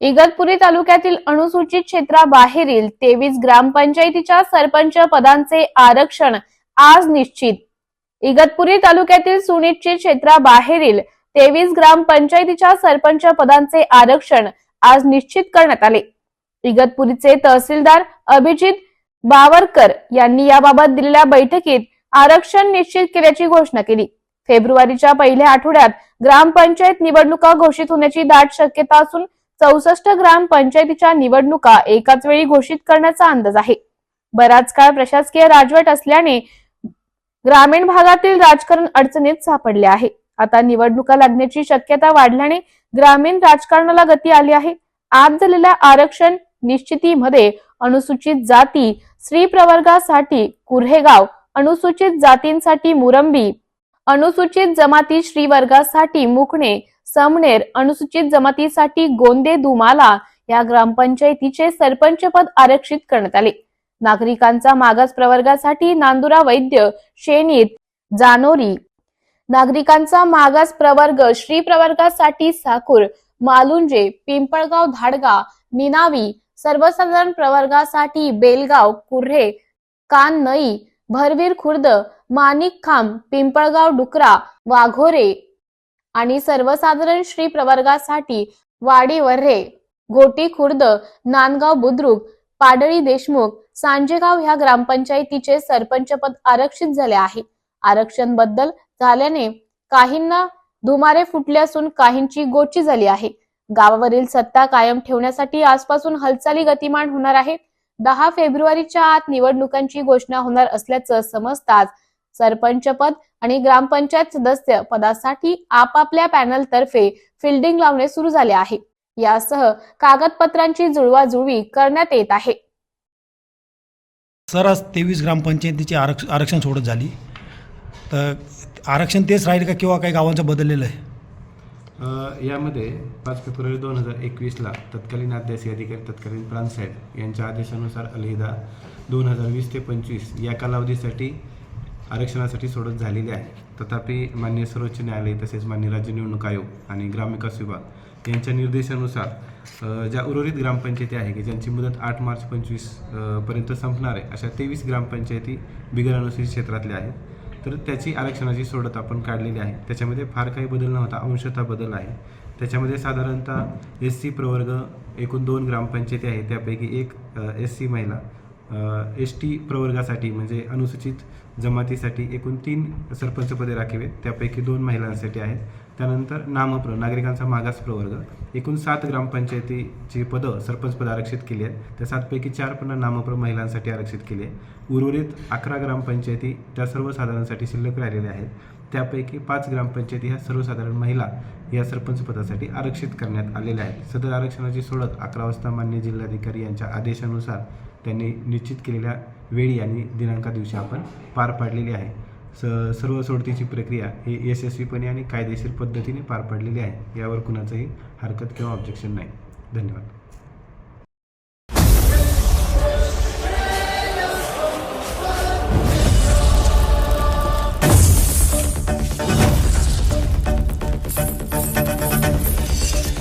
इगतपुरी तालुक्यातील अनुसूचित क्षेत्राबाहेरील तेवीस ग्रामपंचायतीच्या सरपंच पदांचे आरक्षण आज निश्चित. इगतपुरी तालुक्यातील सुनिश्चित क्षेत्राबाहेरील तेवीस ग्रामपंचायतीच्या सरपंच पदांचे आरक्षण आज निश्चित करण्यात आले. इगतपुरीचे तहसीलदार अभिजित बावरकर यांनी याबाबत दिलेल्या बैठकीत आरक्षण निश्चित केल्याची घोषणा केली. फेब्रुवारीच्या पहिल्या आठवड्यात ग्रामपंचायत निवडणुका घोषित होण्याची दाट शक्यता असून चौसष्ट ग्रामपंचायतीच्या निवडणुका एकाच वेळी घोषित करण्याचा अंदाज आहे. बराच काळ प्रशासकीय राजवट असल्याने ग्रामीण भागातील राजकारण अडचणीत सापडले आहे. आता निवडणुका लागण्याची शक्यता वाढल्याने ग्रामीण राजकारणाला गती आली आहे. आज झालेल्या आरक्षण निश्चितीमध्ये अनुसूचित जाती स्त्री प्रवर्गासाठी कुर्हेगाव अनुसूचित जातींसाठी मुरंबी अनुसूचित जमाती श्रीवर्गासाठी मुकणे समनेर अनुसूचित जमातीसाठी गोंदे दुमाला या ग्रामपंचायतीचे सरपंच पद आरक्षित करण्यात आले. नागरिकांचा मागास प्रवर्गासाठी नांदुरा वैद्य शेनीत जानोरी. नागरिकांचा मागास प्रवर्ग श्री प्रवर्गासाठी साकूर मालुंजे पिंपळगाव धाडगा निनावी सर्वसाधारण प्रवर्गासाठी बेलगाव कुर्हे काननई भरवीर खुर्द माणिक खांब पिंपळगाव डुकरा वाघोरे आणि सर्वसाधारण श्री प्रवर्गासाठी वाडी गोटी खुर्द नांदगाव बुद्रुक पाडळी देशमुख सांजेगाव ह्या ग्रामपंचायतीचे सरपंच पद आरक्षित झाले आहे. आरक्षणबद्दल झाल्याने काहींना धुमारे फुटले असून काहींची गोची झाली आहे. गावावरील सत्ता कायम ठेवण्यासाठी आजपासून हालचाली गतिमान होणार आहे दहा फेब्रुवारीच्या आत निवडणुकांची घोषणा होणार असल्याचं समजताच सरपंच पद आणि ग्रामपंचायत सदस्य पदासाठी आपापल्या पॅनल तर्फे फिल्डिंग लावणे सुरू झाले आहे. यासह कागदपत्रांची जुळवाजुळवी करण्यात येत आहे. सर आज तेवीस ग्रामपंचायतीची आरक्ष आरक्षण सोडत झाली. तर आरक्षण तेच राहील का किंवा काही गावांचं बदललेलं आहे? अ, यामध्ये पाच फेब्रुवारी दोन हजार एकवीसला तत्कालीन अध्यासी अधिकारी तत्कालीन प्रांतसाहेब यांच्या आदेशानुसार अलहिदा दोन हजार वीस ते पंचवीस या कालावधीसाठी आरक्षणासाठी सोडत झालेली आहे. तथापि मान्य सर्वोच्च न्यायालय तसेच मान्य राज्य निवडणूक आयोग आणि ग्रामविकास विभाग यांच्या निर्देशानुसार ज्या उर्वरित ग्रामपंचायती आहे की ज्यांची मुदत आठ मार्च पंचवीसपर्यंत संपणार आहे अशा तेवीस ग्रामपंचायती बिगर अनुसूचित क्षेत्रातल्या आहेत. तर त्याची आरक्षणाची सोडत आपण काढलेली आहे. त्याच्यामध्ये फार काही बदल नव्हता अंशतः बदल आहे. त्याच्यामध्ये साधारणतः एस सी प्रवर्ग एकूण दोन ग्रामपंचायती आहे त्यापैकी एक एस सी महिला एस टी प्रवर्गासाठी म्हणजे अनुसूचित जमातीसाठी एकूण तीन सरपंचपदे राखीव आहेत. त्यापैकी दोन महिलांसाठी आहेत. त्यानंतर नामप्र नागरिकांचा मागास प्रवर्ग. एकूण सात ग्रामपंचायतीची पदं सरपंच पद आरक्षित केली आहेत. त्या सातपैकी चार पदं नामप्र महिलांसाठी आरक्षित केली आहे उर्वरित अकरा ग्रामपंचायती त्या सर्वसाधारणसाठी शिल्लक राहिलेल्या आहेत. त्यापैकी पाच ग्रामपंचायती ह्या सर्वसाधारण महिला या सरपंच पदासाठी आरक्षित करण्यात आलेल्या आहेत. सदर आरक्षणाची सोडत अकरा वाजता मान्य जिल्हाधिकारी यांच्या आदेशानुसार त्यांनी निश्चित केलेल्या वेळी आणि दिनांका दिवशी आपण पार पाडलेली आहे. स सर्व सोडतीची प्रक्रिया ही यशस्वीपणे आणि कायदेशीर पद्धतीने पार पाडलेली आहे. यावर कुणाचंही हरकत किंवा ऑब्जेक्शन नाही. धन्यवाद.